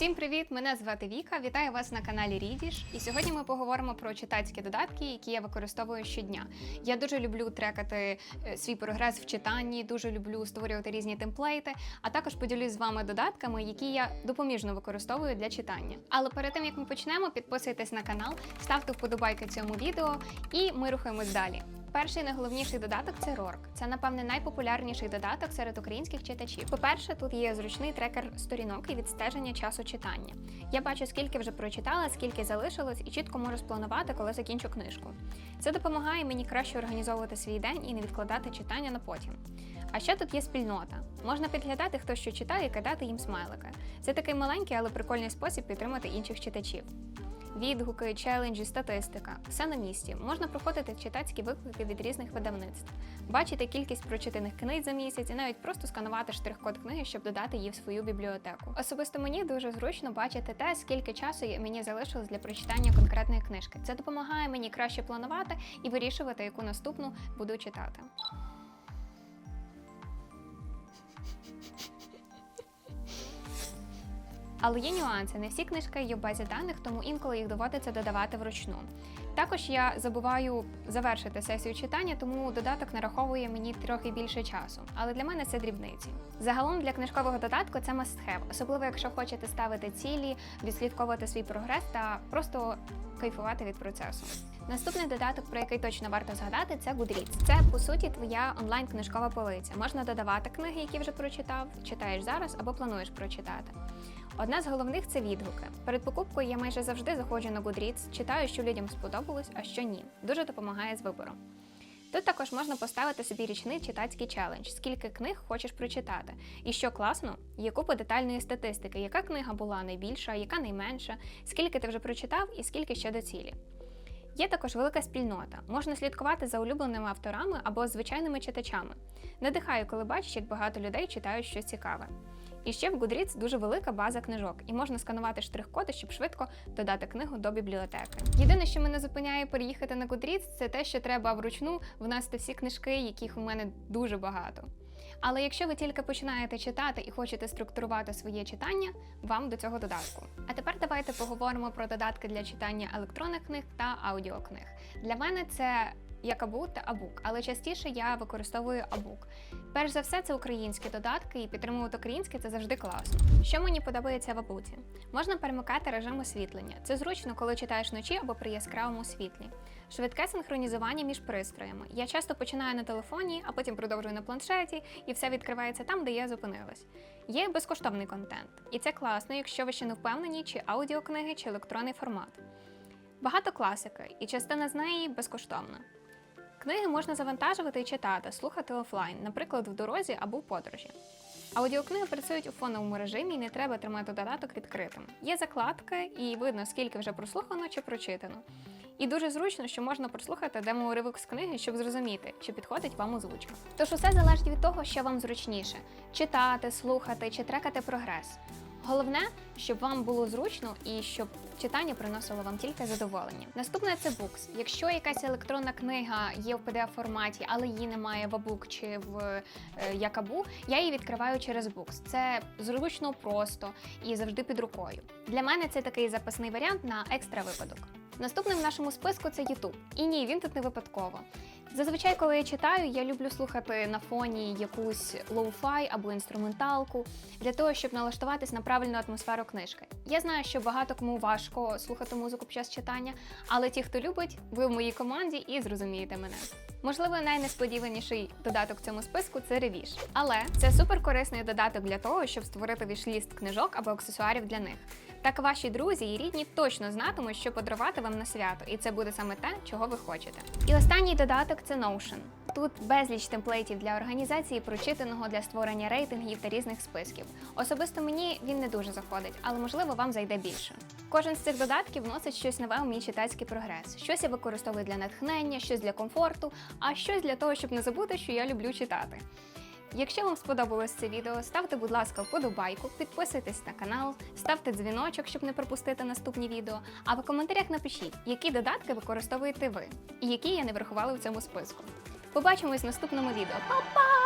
Всім привіт! Мене звати Віка. Вітаю вас на каналі Рідіш. І сьогодні ми поговоримо про читацькі додатки, які я використовую щодня. Я дуже люблю трекати е, свій прогрес в читанні, дуже люблю створювати різні темплейти, а також поділюсь з вами додатками, які я допоміжно використовую для читання. Але перед тим як ми почнемо, підписуйтесь на канал, ставте вподобайки цьому відео, і ми рухаємось далі. Перший найголовніший додаток це Рорк. Це, напевне, найпопулярніший додаток серед українських читачів. По-перше, тут є зручний трекер сторінок і відстеження часу читання. Я бачу, скільки вже прочитала, скільки залишилось, і чітко можу спланувати, коли закінчу книжку. Це допомагає мені краще організовувати свій день і не відкладати читання на потім. А ще тут є спільнота. Можна підглядати, хто що читає, і кидати їм смайлики. Це такий маленький, але прикольний спосіб підтримати інших читачів. Відгуки, челенджі, статистика все на місці. Можна проходити читацькі виклики від різних видавництв, бачити кількість прочитаних книг за місяць і навіть просто сканувати штрих-код книги, щоб додати її в свою бібліотеку. Особисто мені дуже зручно бачити те, скільки часу мені залишилось для прочитання конкретної книжки. Це допомагає мені краще планувати і вирішувати, яку наступну буду читати. Але є нюанси. Не всі книжки є в базі даних, тому інколи їх доводиться додавати вручну. Також я забуваю завершити сесію читання, тому додаток нараховує мені трохи більше часу. Але для мене це дрібниці. Загалом для книжкового додатку це must-have, особливо якщо хочете ставити цілі, відслідковувати свій прогрес та просто кайфувати від процесу. Наступний додаток, про який точно варто згадати, це Goodreads. Це по суті твоя онлайн-книжкова полиця. Можна додавати книги, які вже прочитав, читаєш зараз або плануєш прочитати. Одна з головних це відгуки. Перед покупкою я майже завжди заходжу на Goodreads, читаю, що людям сподобалось, а що ні. Дуже допомагає з вибором. Тут також можна поставити собі річний читацький челендж, скільки книг хочеш прочитати. І що класно, є купа детальної статистики, яка книга була найбільша, яка найменша, скільки ти вже прочитав і скільки ще до цілі. Є також велика спільнота. Можна слідкувати за улюбленими авторами або звичайними читачами. Надихаю, коли бачиш, як багато людей читають щось цікаве. І ще в Goodreads дуже велика база книжок, і можна сканувати штрих-коди, щоб швидко додати книгу до бібліотеки. Єдине, що мене зупиняє переїхати на Goodreads, це те, що треба вручну внести всі книжки, яких у мене дуже багато. Але якщо ви тільки починаєте читати і хочете структурувати своє читання, вам до цього додатку. А тепер давайте поговоримо про додатки для читання електронних книг та аудіокниг. Для мене це Якабу та Абук, але частіше я використовую Абук. Перш за все, це українські додатки, і підтримувати українське це завжди класно. Що мені подобається в Абуці? Можна перемикати режим освітлення. Це зручно, коли читаєш вночі або при яскравому світлі. Швидке синхронізування між пристроями. Я часто починаю на телефоні, а потім продовжую на планшеті, і все відкривається там, де я зупинилась. Є безкоштовний контент, і це класно, якщо ви ще не впевнені, чи аудіокниги, чи електронний формат. Багато класики, і частина з неї безкоштовна. Книги можна завантажувати і читати, слухати офлайн, наприклад, в дорозі або в подорожі. Аудіокниги працюють у фоновому режимі і не треба тримати додаток відкритим. Є закладки, і видно, скільки вже прослухано чи прочитано. І дуже зручно, що можна прослухати демо-уривок з книги, щоб зрозуміти, чи підходить вам озвучка. Тож усе залежить від того, що вам зручніше: читати, слухати чи трекати прогрес. Головне, щоб вам було зручно і щоб читання приносило вам тільки задоволення. Наступне це букс. Якщо якась електронна книга є в pdf форматі, але її немає в Абук чи в е, Якабу, я її відкриваю через букс. Це зручно, просто і завжди під рукою. Для мене це такий запасний варіант на екстра випадок. Наступним в нашому списку це YouTube. І ні, він тут не випадково. Зазвичай, коли я читаю, я люблю слухати на фоні якусь лоу-фай або інструменталку для того, щоб налаштуватись на правильну атмосферу книжки. Я знаю, що багато кому важко слухати музику під час читання, але ті, хто любить, ви в моїй команді і зрозумієте мене. Можливо, найнесподіваніший додаток цьому списку це ревіш. Але це суперкорисний додаток для того, щоб створити вішліст книжок або аксесуарів для них. Так ваші друзі і рідні точно знатимуть, що подарувати вам на свято, і це буде саме те, чого ви хочете. І останній додаток це Notion. Тут безліч темплейтів для організації прочитаного для створення рейтингів та різних списків. Особисто мені він не дуже заходить, але можливо вам зайде більше. Кожен з цих додатків вносить щось нове у мій читацький прогрес. Щось я використовую для натхнення, щось для комфорту, а щось для того, щоб не забути, що я люблю читати. Якщо вам сподобалось це відео, ставте, будь ласка, вподобайку, підписуйтесь на канал, ставте дзвіночок, щоб не пропустити наступні відео. А в коментарях напишіть, які додатки використовуєте ви і які я не врахувала в цьому списку. Побачимось в наступному відео. Па-па!